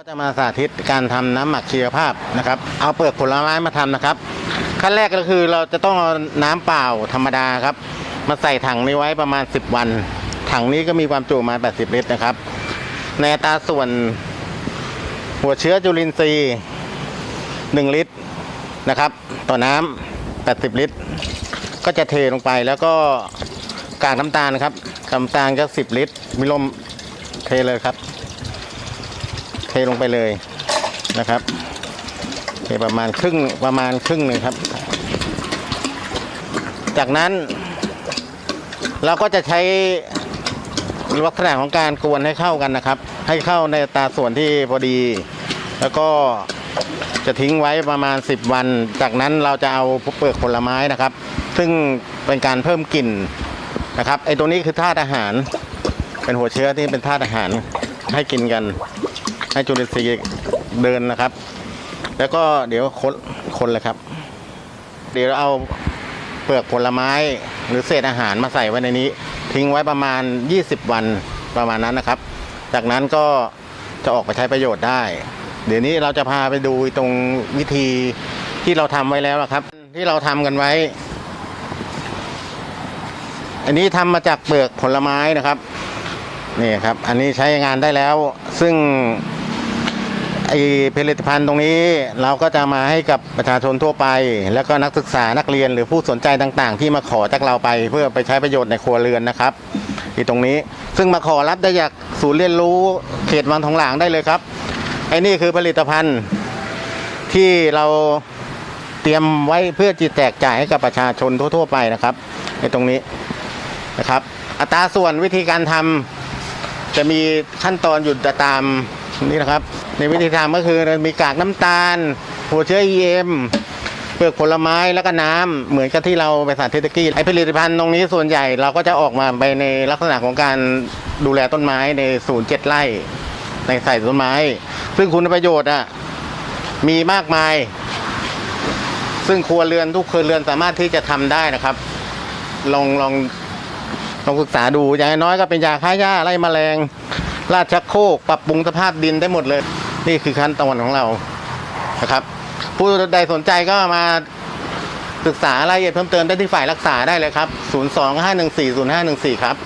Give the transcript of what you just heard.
ก็จะมาสาธิตการทำน้ำหมักชีวภาพนะครับ เอาเปลือกผลไม้มาทำนะครับ ขั้นแรกก็คือเราจะต้องเอาน้ำเปล่าธรรมดาครับ มาใส่ถังนี้ไว้ประมาณ 10 วัน ถังนี้ก็มีความจุมา 80 ลิตรนะครับ ในอัตราส่วน หัวเชื้อจุลินทรีย์ 1 ลิตรนะครับ ต่อน้ำ80 ลิตร ก็จะเทลงไปแล้วก็กากน้ำตาลครับน้ำตาลก็ 10 ลิตรมิลมเทเลยครับ ลงไปเลยนะครับเทประมาณครึ่งประมาณครึ่งหนึ่งครับ จากนั้น เราก็จะใช้ลักษณะของการกวนให้เข้ากันนะครับ ให้เข้าในตาส่วนที่พอดี แล้วก็จะทิ้งไว้ประมาณ 10 วัน จากนั้นเราจะเอาเปลือกผลไม้นะครับ ซึ่งเป็นการเพิ่มกลิ่นนะครับไอ้ตัวนี้คือธาตุอาหาร เป็นหัวเชื้อที่เป็นธาตุอาหารให้กินกัน ให้จุลินทรีย์เดินนะครับ แล้วก็เดี๋ยวคนคนเลยครับ เดี๋ยวเอาเปลือกผลไม้หรือเศษอาหารมาใส่ไว้ในนี้ ทิ้งไว้ประมาณ 20 วันประมาณนั้นนะครับ จากนั้นก็จะออกไปใช้ประโยชน์ได้ เดี๋ยวนี้เราจะพาไปดูตรงวิธีที่เราทำไว้แล้วนะครับ ที่เราทำกันไว้ อันนี้ทำมาจากเปลือกผลไม้นะครับนี่ครับ อันนี้ใช้งานได้แล้ว ซึ่ง ไอผลิตภัณฑ์ตรงนี้เราก็จะมาให้กับประชาชนทั่วไป แล้วก็นักศึกษานักเรียนหรือผู้สนใจต่าง ๆ ที่มาขอจากเราไปเพื่อไปใช้ประโยชน์ในครัวเรือนนะครับที่ตรงนี้ซึ่งมาขอรับได้จากศูนย์เรียนรู้เขตวังทองหลางได้เลยครับไอ้นี่คือผลิตภัณฑ์ที่เราเตรียมไว้เพื่อจิตแจกจ่ายให้กับประชาชนทั่ว ๆ ไปนะครับในตรงนี้นะครับ อัตราส่วนวิธีการทำจะมีขั้นตอนอยู่ตาม นี้นะครับ ในวิธีทำก็คือมีกากน้ำตาล หัวเชื้อ EM เปลือกผลไม้แล้วก็น้ำเหมือนกับที่เราไปสาธิตตกี้ไอผลิตภัณฑ์ตรงนี้ส่วนใหญ่เราก็จะออกมาไปในลักษณะของการดูแลต้นไม้ในศูนย์เจ็ดไร่ในใส่ต้นไม้ ซึ่งคุณประโยชน์อะมีมากมาย ซึ่งครัวเรือนทุกครัวเรือนสามารถที่จะทำได้นะครับ ลองลองลองศึกษาดูอย่างน้อยก็เป็นยาฆ่าหญ้าไล่แมลง ลาดชักโครกปรับปรุงสภาพดินได้หมดเลย นี่คือขั้นตอนของเรานะครับ ผู้ใดสนใจก็มาศึกษารายละเอียดเพิ่มเติมได้ที่ฝ่ายรักษาได้เลยครับ 025140514 ครับ